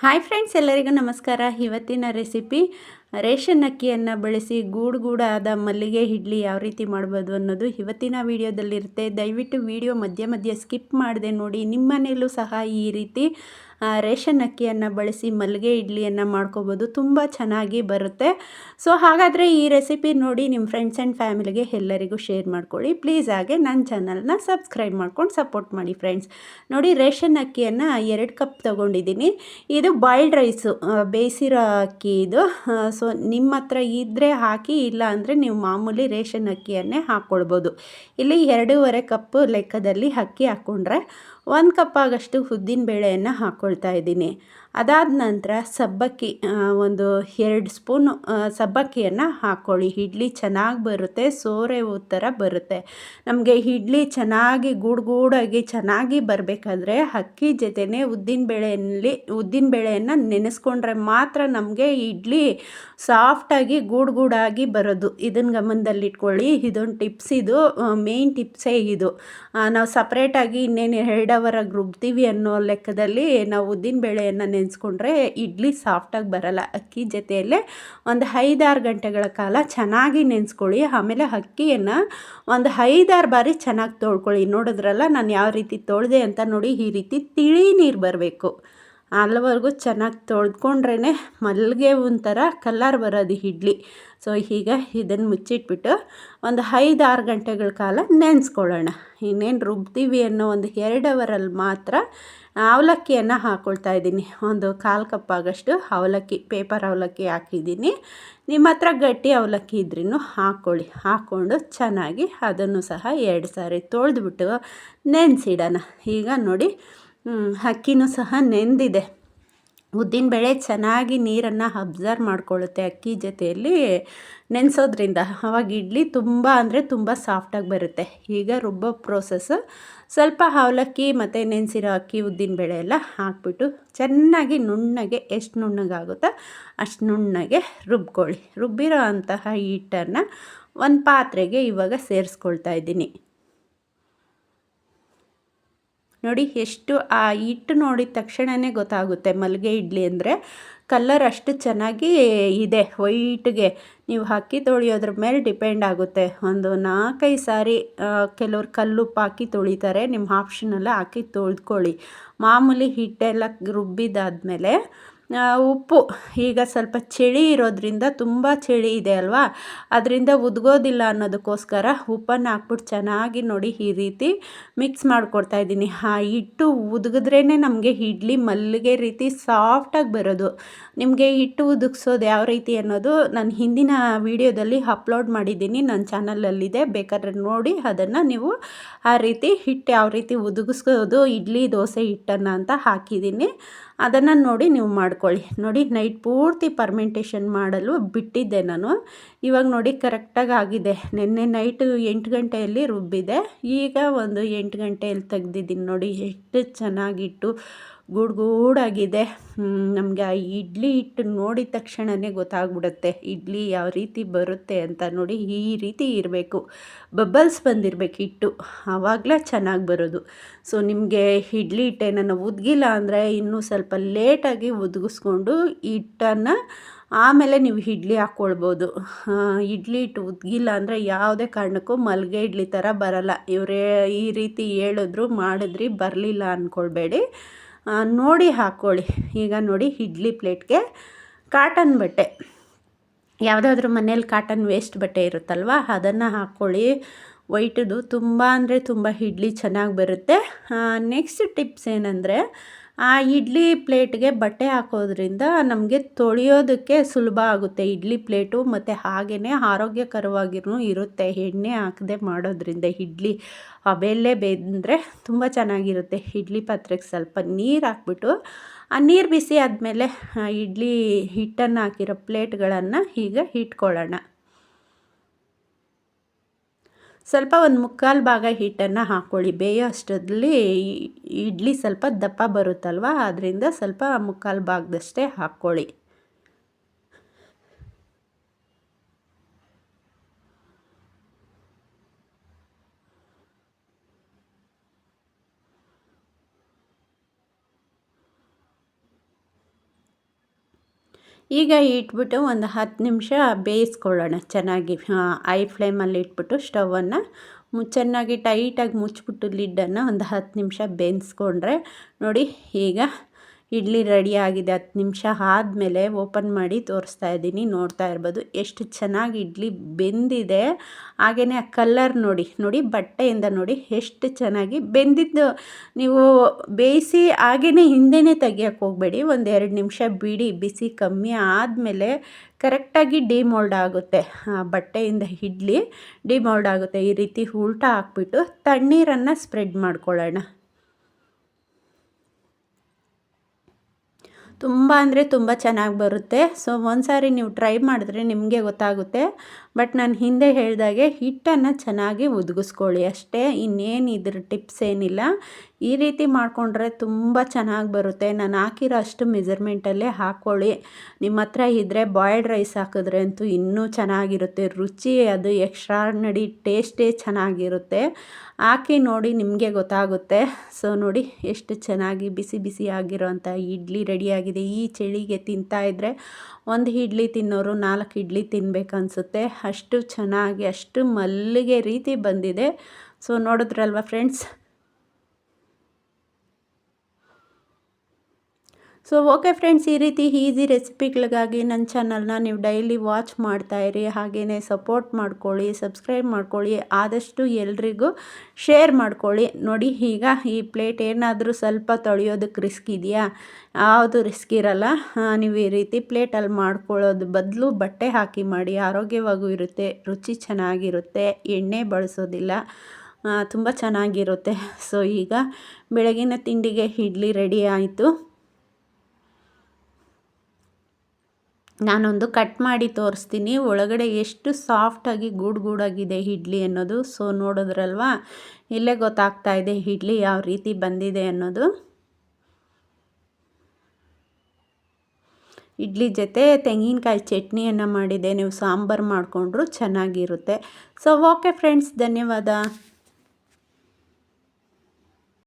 Hi friends ಎಲ್ಲರಿಗೂ ನಮಸ್ಕಾರ. ಇವತ್ತಿನ ರೆಸಿಪಿ ರೇಷನ್ ಅಕ್ಕಿಯನ್ನು ಬಳಸಿ ಗೂಡು ಗೂಡಾದ ಮಲ್ಲಿಗೆ ಇಡ್ಲಿ ಯಾವ ರೀತಿ ಮಾಡ್ಬೋದು ಅನ್ನೋದು ಇವತ್ತಿನ ವೀಡಿಯೋದಲ್ಲಿರುತ್ತೆ. ದಯವಿಟ್ಟು ವಿಡಿಯೋ ಮಧ್ಯ ಮಧ್ಯ ಸ್ಕಿಪ್ ಮಾಡಿದೆ ನೋಡಿ, ನಿಮ್ಮ ಮನೆಯಲ್ಲೂ ಸಹ ಈ ರೀತಿ ರೇಷನ್ ಅಕ್ಕಿಯನ್ನು ಬಳಸಿ ಮಲ್ಲಿಗೆ ಇಡ್ಲಿಯನ್ನು ಮಾಡ್ಕೋಬೋದು. ತುಂಬ ಚೆನ್ನಾಗಿ ಬರುತ್ತೆ. ಸೊ, ಹಾಗಾದರೆ ಈ ರೆಸಿಪಿ ನೋಡಿ ನಿಮ್ಮ ಫ್ರೆಂಡ್ಸ್ ಆ್ಯಂಡ್ ಫ್ಯಾಮಿಲಿಗೆ ಎಲ್ಲರಿಗೂ ಶೇರ್ ಮಾಡ್ಕೊಳ್ಳಿ. ಪ್ಲೀಸ್ ಹಾಗೆ ನನ್ನ ಚಾನಲ್ನ ಸಬ್ಸ್ಕ್ರೈಬ್ ಮಾಡ್ಕೊಂಡು ಸಪೋರ್ಟ್ ಮಾಡಿ ಫ್ರೆಂಡ್ಸ್ ನೋಡಿ, ರೇಷನ್ ಅಕ್ಕಿಯನ್ನು ಎರಡು ಕಪ್ ತೊಗೊಂಡಿದ್ದೀನಿ. ಇದು ಬಾಯ್ಲ್ಡ್ ರೈಸು ಬೇಯಿಸಿರೋ ಅಕ್ಕಿ ಇದು. ಸೊ ನಿಮ್ಮ ಹತ್ರ ಇದ್ದರೆ ಹಾಕಿ, ಇಲ್ಲ ಅಂದರೆ ನೀವು ಮಾಮೂಲಿ ರೇಷನ್ ಅಕ್ಕಿಯನ್ನೇ ಹಾಕ್ಕೊಳ್ಬೋದು ಇಲ್ಲಿ ಎರಡೂವರೆ ಕಪ್ಪು ಲೆಕ್ಕದಲ್ಲಿ ಅಕ್ಕಿ ಹಾಕ್ಕೊಂಡ್ರೆ ಒಂದು ಕಪ್ ಆಗಷ್ಟು ಉದ್ದಿನ ಬೇಳೆಯನ್ನು ಹಾಕ್ಕೊಳ್ತಾ ಇದ್ದೀನಿ. ಅದಾದ ನಂತರ ಸಬ್ಬಕ್ಕಿ ಒಂದು ಎರಡು ಸ್ಪೂನು ಸಬ್ಬಕ್ಕಿಯನ್ನು ಹಾಕ್ಕೊಳ್ಳಿ ಇಡ್ಲಿ ಚೆನ್ನಾಗಿ ಬರುತ್ತೆ, ಸೋರೆ ಥರ ಬರುತ್ತೆ. ನಮಗೆ ಇಡ್ಲಿ ಚೆನ್ನಾಗಿ ಗೂಡು ಗೂಡಾಗಿ ಚೆನ್ನಾಗಿ ಬರಬೇಕಾದ್ರೆ ಅಕ್ಕಿ ಜೊತೆನೇ ಉದ್ದಿನ ಬೇಳೆಯನ್ನು ನೆನೆಸ್ಕೊಂಡ್ರೆ ಮಾತ್ರ ನಮಗೆ ಇಡ್ಲಿ ಸಾಫ್ಟಾಗಿ ಗೂಡು ಗೂಡಾಗಿ ಬರೋದು. ಇದನ್ನು ಗಮನದಲ್ಲಿಟ್ಕೊಳ್ಳಿ. ಇದೊಂದು ಟಿಪ್ಸ್ ಇದು. ಮೇಯ್ನ್ ಟಿಪ್ಸೇ ಇದು. ನಾವು ಸಪ್ರೇಟಾಗಿ ಇನ್ನೇನು ಎರಡು ಅವರಾಗಿ ರುಬ್ತೀವಿ ಅನ್ನೋ ಲೆಕ್ಕದಲ್ಲಿ ನಾವು ಉದ್ದಿನ ಬೇಳೆಯನ್ನು ನೆನೆಸ್ಕೊಂಡ್ರೆ ಇಡ್ಲಿ ಸಾಫ್ಟಾಗಿ ಬರಲ್ಲ. ಅಕ್ಕಿ ಜೊತೆಯಲ್ಲೇ ಒಂದು ಐದಾರು ಗಂಟೆಗಳ ಕಾಲ ಚೆನ್ನಾಗಿ ನೆನೆಸ್ಕೊಳ್ಳಿ. ಆಮೇಲೆ ಅಕ್ಕಿಯನ್ನು ಒಂದು ಐದಾರು ಬಾರಿ ಚೆನ್ನಾಗಿ ತೊಳ್ಕೊಳ್ಳಿ. ನೋಡಿದ್ರಲ್ಲ, ನಾನು ಯಾವ ರೀತಿ ತೊಳೆದೆ ಅಂತ ನೋಡಿ ಈ ರೀತಿ ತಿಳಿ ನೀರು ಬರಬೇಕು. ಅಲ್ಲಿವರೆಗೂ ಚೆನ್ನಾಗಿ ತೊಳ್ಕೊಂಡ್ರೇ ಮಲ್ಲಿಗೆ ಒಂಥರ ಕಲ್ಲರ್ ಬರೋದು ಇಡ್ಲಿ. ಸೊ ಈಗ ಇದನ್ನು ಮುಚ್ಚಿಟ್ಬಿಟ್ಟು ಒಂದು ಐದು ಆರು ಗಂಟೆಗಳ ಕಾಲ ನೆನೆಸ್ಕೊಳ್ಳೋಣ. ಇನ್ನೇನು ರುಬ್ತೀವಿ ಅನ್ನೋ ಒಂದು ಎರಡು ಅವರಲ್ಲಿ ಮಾತ್ರ ಅವಲಕ್ಕಿಯನ್ನು ಹಾಕ್ಕೊಳ್ತಾ ಇದ್ದೀನಿ. ಒಂದು ಕಾಲು ಕಪ್ ಆಗಷ್ಟು ಅವಲಕ್ಕಿ, ಪೇಪರ್ ಅವಲಕ್ಕಿ ಹಾಕಿದ್ದೀನಿ. ನಿಮ್ಮ ಹತ್ರ ಗಟ್ಟಿ ಅವಲಕ್ಕಿ ಇದ್ರೂ ಹಾಕ್ಕೊಳ್ಳಿ. ಹಾಕ್ಕೊಂಡು ಚೆನ್ನಾಗಿ ಅದನ್ನು ಸಹ ಎರಡು ಸಾರಿ ತೊಳೆದ್ಬಿಟ್ಟು ನೆನೆಸಿಡೋಣ. ಈಗ ನೋಡಿ ಅಕ್ಕಿನೂ ಸಹ ನೆಂದಿದೆ. ಉದ್ದಿನಬೇಳೆ ಚೆನ್ನಾಗಿ ನೀರನ್ನು ಅಬ್ಸರ್ವ್ ಮಾಡ್ಕೊಳ್ಳುತ್ತೆ ಅಕ್ಕಿ ಜೊತೆಯಲ್ಲಿ ನೆನೆಸೋದ್ರಿಂದ. ಅವಾಗ ಇಡ್ಲಿ ತುಂಬ ಅಂದರೆ ತುಂಬ ಸಾಫ್ಟಾಗಿ ಬರುತ್ತೆ. ಈಗ ರುಬ್ಬೋ ಪ್ರೋಸೆಸ್ ಸ್ವಲ್ಪ ಅವಲಕ್ಕಿ ಮತ್ತು ನೆನೆಸಿರೋ ಅಕ್ಕಿ, ಉದ್ದಿನ ಬೇಳೆ ಎಲ್ಲ ಹಾಕ್ಬಿಟ್ಟು ಚೆನ್ನಾಗಿ ನುಣ್ಣಗೆ ಎಷ್ಟು ನುಣ್ಣಗಾಗುತ್ತೋ ಅಷ್ಟು ನುಣ್ಣಗೆ ರುಬ್ಕೊಳ್ಳಿ. ರುಬ್ಬಿರೋ ಅಂತಹ ಹಿಟ್ಟನ್ನು ಒಂದು ಪಾತ್ರೆಗೆ ಇವಾಗ ಸೇರಿಸ್ಕೊಳ್ತಾ ಇದ್ದೀನಿ. ನೋಡಿ ಎಷ್ಟು ಆ ಹಿಟ್ಟು ನೋಡಿದ ತಕ್ಷಣವೇ ಗೊತ್ತಾಗುತ್ತೆ. ಮಲ್ಲಿಗೆ ಇಡ್ಲಿ ಅಂದರೆ ಕಲ್ಲರ್ ಅಷ್ಟು ಚೆನ್ನಾಗಿ ಇದೆ. ವೈಟ್ಗೆ ನೀವು ಹಾಕಿ ತೊಳೆಯೋದ್ರ ಮೇಲೆ ಡಿಪೆಂಡ್ ಆಗುತ್ತೆ. ಒಂದು ನಾಲ್ಕೈದು ಸಾರಿ ಕೆಲವ್ರು ಕಲ್ಲುಪ್ಪು ಹಾಕಿ ತೊಳಿತಾರೆ, ನಿಮ್ಮ ಆಪ್ಷನಲ್ಲ ಹಾಕಿ ತೊಳೆದ್ಕೊಳ್ಳಿ. ಮಾಮೂಲಿ ಹಿಟ್ಟೆಲ್ಲ ರುಬ್ಬಿದಾದ್ಮೇಲೆ ಉಪ್ಪು. ಈಗ ಸ್ವಲ್ಪ ಚಳಿ ಇರೋದ್ರಿಂದ ತುಂಬ ಚಳಿ ಇದೆ ಅಲ್ವಾ? ಅದರಿಂದ ಉದ್ಗೋದಿಲ್ಲ ಅನ್ನೋದಕ್ಕೋಸ್ಕರ ಉಪ್ಪನ್ನು ಹಾಕ್ಬಿಟ್ಟು ಚೆನ್ನಾಗಿ ನೋಡಿ ಈ ರೀತಿ ಮಿಕ್ಸ್ ಮಾಡಿಕೊಡ್ತಾ ಇದ್ದೀನಿ. ಆ ಹಿಟ್ಟು ಉದುಗಿದ್ರೇ ನಮಗೆ ಇಡ್ಲಿ ಮಲ್ಲಿಗೆ ರೀತಿ ಸಾಫ್ಟಾಗಿ ಬರೋದು. ನಿಮಗೆ ಹಿಟ್ಟು ಉದುಗ್ಸೋದು ಯಾವ ರೀತಿ ಅನ್ನೋದು ನಾನು ಹಿಂದಿನ ವಿಡಿಯೋದಲ್ಲಿ ಅಪ್ಲೋಡ್ ಮಾಡಿದ್ದೀನಿ. ನನ್ನ ಚಾನಲಲ್ಲಿದೆ. ಬೇಕಾದ್ರೆ ನೋಡಿ ಅದನ್ನು ನೀವು ಆ ರೀತಿ ಹಿಟ್ಟು ಯಾವ ರೀತಿ ಉದುಗಿಸ್ಕೋದು, ಇಡ್ಲಿ, ದೋಸೆ ಹಿಟ್ಟನ್ನು ಅಂತ ಹಾಕಿದ್ದೀನಿ. ಅದನ್ನು ನೋಡಿ ನೀವು ಮಾಡ್ಕೊಳ್ಳಿ. ನೋಡಿ ನೈಟ್ ಪೂರ್ತಿ ಪರ್ಮೆಂಟೇಷನ್ ಮಾಡಲು ಬಿಟ್ಟಿದ್ದೆ ನಾನು. ಇವಾಗ ನೋಡಿ ಕರೆಕ್ಟಾಗಿ ಆಗಿದೆ. ನಿನ್ನೆ ನೈಟು ಎಂಟು ಗಂಟೆಯಲ್ಲಿ ರುಬ್ಬಿದೆ. ಈಗ ಒಂದು ಎಂಟು ಗಂಟೆಯಲ್ಲಿ ತೆಗ್ದಿದ್ದೀನಿ ನೋಡಿ, ಎಷ್ಟು ಚೆನ್ನಾಗಿಟ್ಟು ಗೂಡು ಗೂಡಾಗಿದೆ. ನಮಗೆ ಆ ಇಡ್ಲಿ ಹಿಟ್ಟು ನೋಡಿದ ತಕ್ಷಣವೇ ಗೊತ್ತಾಗ್ಬಿಡುತ್ತೆ. ಇಡ್ಲಿ ಯಾವ ರೀತಿ ಬರುತ್ತೆ ಅಂತ ನೋಡಿ ಈ ರೀತಿ ಇರಬೇಕು. ಬಬ್ಬಲ್ಸ್ ಬಂದಿರಬೇಕು ಹಿಟ್ಟು. ಆವಾಗಲೇ ಚೆನ್ನಾಗಿ ಬರೋದು. ಸೊ, ನಿಮಗೆ ಇಡ್ಲಿ ಹಿಟ್ಟೇನನ್ನು ಉದ್ಗಿಲ್ಲ ಅಂದರೆ ಇನ್ನೂ ಸ್ವಲ್ಪ ಲೇಟಾಗಿ ಉದ್ಗಿಸ್ಕೊಂಡು ಹಿಟ್ಟನ್ನು ಆಮೇಲೆ ನೀವು ಇಡ್ಲಿ ಹಾಕ್ಕೊಳ್ಬೋದು ಇಡ್ಲಿ ಹಿಟ್ಟು ಉದ್ಗಿಲ್ಲ ಅಂದರೆ ಯಾವುದೇ ಕಾರಣಕ್ಕೂ ಮಲ್ಗೆ ಇಡ್ಲಿ ಥರ ಬರಲ್ಲ. ಇವರೇ ಈ ರೀತಿ ಹೇಳಿದ್ರು ಮಾಡಿದ್ರಿ ಬರಲಿಲ್ಲ ಅಂದ್ಕೊಳ್ಬೇಡಿ ನೋಡಿ ಹಾಕ್ಕೊಳ್ಳಿ ಈಗ ನೋಡಿ ಇಡ್ಲಿ ಪ್ಲೇಟ್ಗೆ ಕಾಟನ್ ಬಟ್ಟೆ. ಯಾವುದಾದ್ರೂ ಮನೇಲಿ ಕಾಟನ್ ವೇಸ್ಟ್ ಬಟ್ಟೆ ಇರುತ್ತಲ್ವ, ಅದನ್ನು ಹಾಕ್ಕೊಳ್ಳಿ ವೈಟದು ತುಂಬ ಅಂದರೆ ತುಂಬ ಇಡ್ಲಿ ಚೆನ್ನಾಗಿ ಬರುತ್ತೆ. ನೆಕ್ಸ್ಟ್ ಟಿಪ್ಸ್ ಏನಂದರೆ ಆ ಇಡ್ಲಿ ಪ್ಲೇಟ್ಗೆ ಬಟ್ಟೆ ಹಾಕೋದ್ರಿಂದ ನಮಗೆ ತೊಳೆಯೋದಕ್ಕೆ ಸುಲಭ ಆಗುತ್ತೆ. ಇಡ್ಲಿ ಪ್ಲೇಟು ಮತ್ತು ಹಾಗೆಯೇ ಆರೋಗ್ಯಕರವಾಗಿಯೂ ಇರುತ್ತೆ. ಎಣ್ಣೆ ಹಾಕದೆ ಮಾಡೋದ್ರಿಂದ ಇಡ್ಲಿ ಅವೆಲ್ಲೇ ಬೆಂದರೆ ತುಂಬ ಚೆನ್ನಾಗಿರುತ್ತೆ. ಇಡ್ಲಿ ಪಾತ್ರೆಗೆ ಸ್ವಲ್ಪ ನೀರು ಹಾಕ್ಬಿಟ್ಟು, ಆ ನೀರು ಬಿಸಿ ಆದಮೇಲೆ ಇಡ್ಲಿ ಹಿಟ್ಟನ್ನು ಹಾಕಿರೋ ಪ್ಲೇಟ್ಗಳನ್ನು ಈಗ ಇಟ್ಕೊಳ್ಳೋಣ. ಸ್ವಲ್ಪ ಒಂದು ಮುಕ್ಕಾಲು ಭಾಗ ಹಿಟ್ಟನ್ನು ಹಾಕ್ಕೊಳ್ಳಿ ಬೇಯೋ ಅಷ್ಟರಲ್ಲಿ ಇಡ್ಲಿ ಸ್ವಲ್ಪ ದಪ್ಪ ಬರುತ್ತಲ್ವ? ಅದರಿಂದ ಸ್ವಲ್ಪ ಮುಕ್ಕಾಲು ಭಾಗದಷ್ಟೇ ಹಾಕ್ಕೊಳ್ಳಿ ಈಗ ಇಟ್ಬಿಟ್ಟು ಒಂದು ಹತ್ತು ನಿಮಿಷ ಬೇಯಿಸ್ಕೊಳ್ಳೋಣ. ಚೆನ್ನಾಗಿ ಐ ಫ್ಲೇಮಲ್ಲಿ ಇಟ್ಬಿಟ್ಟು ಸ್ಟವನ್ನು ಮು, ಚೆನ್ನಾಗಿ ಟೈಟಾಗಿ ಮುಚ್ಚಿಬಿಟ್ಟು ಲಿಡ್ಡನ್ನು ಒಂದು ಹತ್ತು ನಿಮಿಷ ಬೇಯಿಸ್ಕೊಂಡ್ರೆ ನೋಡಿ ಈಗ ಇಡ್ಲಿ ರೆಡಿ ಆಗಿದೆ. ಹತ್ತು ನಿಮಿಷ ಆದಮೇಲೆ ಓಪನ್ ಮಾಡಿ ತೋರಿಸ್ತಾ ಇದ್ದೀನಿ. ನೋಡ್ತಾ ಇರ್ಬೋದು ಎಷ್ಟು ಚೆನ್ನಾಗಿ ಇಡ್ಲಿ ಬೆಂದಿದೆ. ಹಾಗೆಯೇ ಆ ಕಲ್ಲರ್ ನೋಡಿ ನೋಡಿ ಬಟ್ಟೆಯಿಂದ ನೋಡಿ ಎಷ್ಟು ಚೆನ್ನಾಗಿ ಬೆಂದಿದ್ದು. ನೀವು ಬೇಯಿಸಿ ಹಾಗೆಯೇ ಹಿಂದೆಯೇ ತೆಗಿಯೋಕ್ಕೆ ಹೋಗಬೇಡಿ. ಒಂದು ಎರಡು ನಿಮಿಷ ಬಿಡಿ, ಬಿಸಿ, ಕಮ್ಮಿ ಆದಮೇಲೆ ಕರೆಕ್ಟಾಗಿ ಡಿಮೋಲ್ಡ್ ಆಗುತ್ತೆ. ಬಟ್ಟೆಯಿಂದ ಇಡ್ಲಿ ಡಿಮೋಲ್ಡ್ ಆಗುತ್ತೆ. ಈ ರೀತಿ ಉಲ್ಟಾ ಹಾಕ್ಬಿಟ್ಟು ತಣ್ಣೀರನ್ನು ಸ್ಪ್ರೆಡ್ ಮಾಡ್ಕೊಳ್ಳೋಣ. ತುಂಬ ಅಂದರೆ ತುಂಬ ಚೆನ್ನಾಗಿ ಬರುತ್ತೆ. ಸೊ ಒಂದು ಸಾರಿ ನೀವು ಟ್ರೈ ಮಾಡಿದ್ರೆ ನಿಮಗೆ ಗೊತ್ತಾಗುತ್ತೆ. ಬಟ್ ನಾನು ಹಿಂದೆ ಹೇಳಿದಾಗೆ ಹಿಟ್ಟನ್ನು ಚೆನ್ನಾಗಿ ಉದುಗಿಸ್ಕೊಳ್ಳಿ ಅಷ್ಟೇ. ಇನ್ನೇನು ಇದ್ರ ಟಿಪ್ಸ್ ಏನಿಲ್ಲ. ಈ ರೀತಿ ಮಾಡಿಕೊಂಡ್ರೆ ತುಂಬ ಚೆನ್ನಾಗಿ ಬರುತ್ತೆ. ನಾನು ಹಾಕಿರೋ ಅಷ್ಟು ಮೆಜರ್ಮೆಂಟಲ್ಲೇ ಹಾಕ್ಕೊಳ್ಳಿ ನಿಮ್ಮ ಹತ್ರ ಇದ್ದರೆ ಬಾಯ್ಲ್ಡ್ ರೈಸ್ ಹಾಕಿದ್ರೆ ಅಂತೂ ಇನ್ನೂ ಚೆನ್ನಾಗಿರುತ್ತೆ. ರುಚಿ ಅದು ಎಕ್ಸ್ಟ್ರಾರ್ನಡಿ ಟೇಸ್ಟೇ ಚೆನ್ನಾಗಿರುತ್ತೆ. ಹಾಕಿ ನೋಡಿ ನಿಮಗೆ ಗೊತ್ತಾಗುತ್ತೆ. ಸೊ ನೋಡಿ ಎಷ್ಟು ಚೆನ್ನಾಗಿ ಬಿಸಿ ಬಿಸಿ ಆಗಿರೋಂಥ ಇಡ್ಲಿ ರೆಡಿಯಾಗಿದೆ. ಈ ಚಳಿಗೆ ತಿಂತಾ ಇದ್ದರೆ ಒಂದು ಇಡ್ಲಿ ತಿನ್ನೋರು ನಾಲ್ಕು ಇಡ್ಲಿ ತಿನ್ಬೇಕನ್ಸುತ್ತೆ ಅಷ್ಟು ಚೆನ್ನಾಗಿ ಅಷ್ಟು ಮಲ್ಲಿಗೆ ರೀತಿ ಬಂದಿದೆ. ಸೊ ನೋಡಿದ್ರಲ್ವ ಫ್ರೆಂಡ್ಸ್? ಸೊ ಓಕೆ ಫ್ರೆಂಡ್ಸ್ ಈ ರೀತಿ ಈಸಿ ರೆಸಿಪಿಗಳಿಗಾಗಿ ನನ್ನ ಚಾನಲ್ನ ನೀವು ಡೈಲಿ ವಾಚ್ ಮಾಡ್ತಾಯಿರಿ ಹಾಗೆಯೇ ಸಪೋರ್ಟ್ ಮಾಡ್ಕೊಳ್ಳಿ ಸಬ್ಸ್ಕ್ರೈಬ್ ಮಾಡ್ಕೊಳ್ಳಿ, ಆದಷ್ಟು ಎಲ್ರಿಗೂ ಶೇರ್ ಮಾಡ್ಕೊಳ್ಳಿ. ನೋಡಿ, ಈಗ ಈ ಪ್ಲೇಟ್ ಏನಾದರೂ ಸ್ವಲ್ಪ ತೊಳೆಯೋದಕ್ಕೆ ರಿಸ್ಕ್ ಇದೆಯಾ? ಯಾವುದು ರಿಸ್ಕ್ ಇರಲ್ಲ. ನೀವು ಈ ರೀತಿ ಪ್ಲೇಟಲ್ಲಿ ಮಾಡ್ಕೊಳ್ಳೋದು ಬದಲು ಬಟ್ಟೆ ಹಾಕಿ ಮಾಡಿ. ಆರೋಗ್ಯವಾಗೂ ಇರುತ್ತೆ, ರುಚಿ ಚೆನ್ನಾಗಿರುತ್ತೆ, ಎಣ್ಣೆ ಬಳಸೋದಿಲ್ಲ ತುಂಬ ಚೆನ್ನಾಗಿರುತ್ತೆ. ಸೊ ಈಗ ಬೆಳಗಿನ ತಿಂಡಿಗೆ ಇಡ್ಲಿ ರೆಡಿ ಆಯಿತು. ನಾನೊಂದು ಕಟ್ ಮಾಡಿ ತೋರಿಸ್ತೀನಿ. ಒಳಗಡೆ ಎಷ್ಟು ಸಾಫ್ಟಾಗಿ ಗೂಡು ಗೂಡಾಗಿದೆ ಇಡ್ಲಿ ಅನ್ನೋದು. ಸೊ ನೋಡಿದ್ರಲ್ವಾ? ಇಲ್ಲೇ ಗೊತ್ತಾಗ್ತಾ ಇದೆ ಇಡ್ಲಿ ಯಾವ ರೀತಿ ಬಂದಿದೆ ಅನ್ನೋದು. ಇಡ್ಲಿ ಜೊತೆ ತೆಂಗಿನಕಾಯಿ ಚಟ್ನಿಯನ್ನು ಮಾಡಿದೆ. ನೀವು ಸಾಂಬಾರು ಮಾಡಿಕೊಂಡ್ರು ಚೆನ್ನಾಗಿರುತ್ತೆ. ಸೊ ಓಕೆ ಫ್ರೆಂಡ್ಸ್ ಧನ್ಯವಾದ.